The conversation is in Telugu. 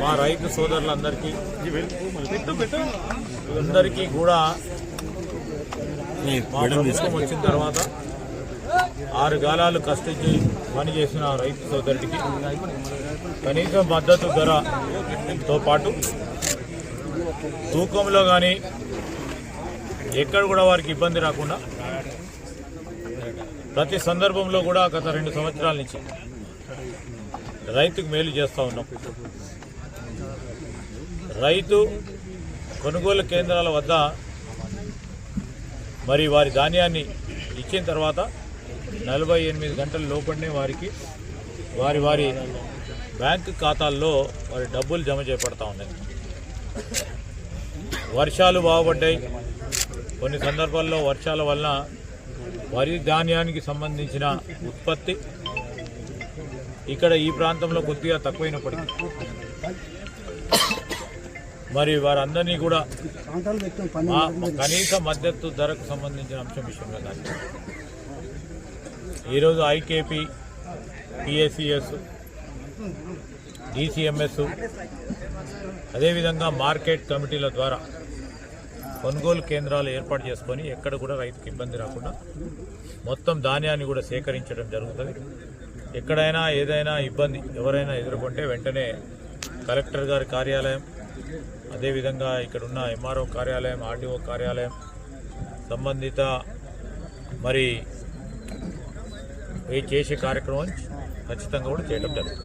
మా రైతు సోదరులందరికీ అందరికీ కూడా మా ప్రభుత్వం వచ్చిన తర్వాత ఆరు గాలాలు కష్టించి పని చేసిన రైతు సోదరుడికి కనీస మద్దతు ధరతో పాటు తూకంలో కానీ ఎక్కడ కూడా వారికి ఇబ్బంది రాకుండా ప్రతి సందర్భంలో కూడా గత రెండు సంవత్సరాల నుంచి రైతుకు మేలు చేస్తూ ఉన్నాం. రైతు కొనుగోలు కేంద్రాల వద్ద మరి వారి ధాన్యాన్ని ఇచ్చిన తర్వాత నలభై ఎనిమిది గంటల లోపలనే వారికి వారి వారి బ్యాంకు ఖాతాల్లో వారి డబ్బులు జమ చేపడతా ఉన్నాయి. వర్షాలు బాగుపడ్డాయి. కొన్ని సందర్భాల్లో వర్షాల వలన వరి ధాన్యానికి సంబంధించిన ఉత్పత్తి ఇక్కడ ఈ ప్రాంతంలో కొద్దిగా తక్కువైనప్పటికీ. మరి వారందరినీ కూడా కనీస మద్దతు ధరకు సంబంధించిన అంశం విషయంలో కానీ. ఈరోజు ఐకేపీ పిఎస్సిఎస్ డిసిఎంఎస్ అదేవిధంగా మార్కెట్ కమిటీల ద్వారా కొనుగోలు కేంద్రాలు ఏర్పాటు చేసుకొని ఎక్కడ కూడా రైతుకు ఇబ్బంది రాకుండా మొత్తం ధాన్యాన్ని కూడా సేకరించడం జరుగుతుంది. ఎక్కడైనా ఏదైనా ఇబ్బంది ఎవరైనా ఎదుర్కొంటే వెంటనే కలెక్టర్ గారి కార్యాలయం అదేవిధంగా ఇక్కడ ఉన్న ఎంఆర్ఓ కార్యాలయం ఆర్డీఓ కార్యాలయం సంబంధిత మరి ఈ చేసే కార్యక్రమం ఖచ్చితంగా కూడా చేయడం జరుగుతుంది.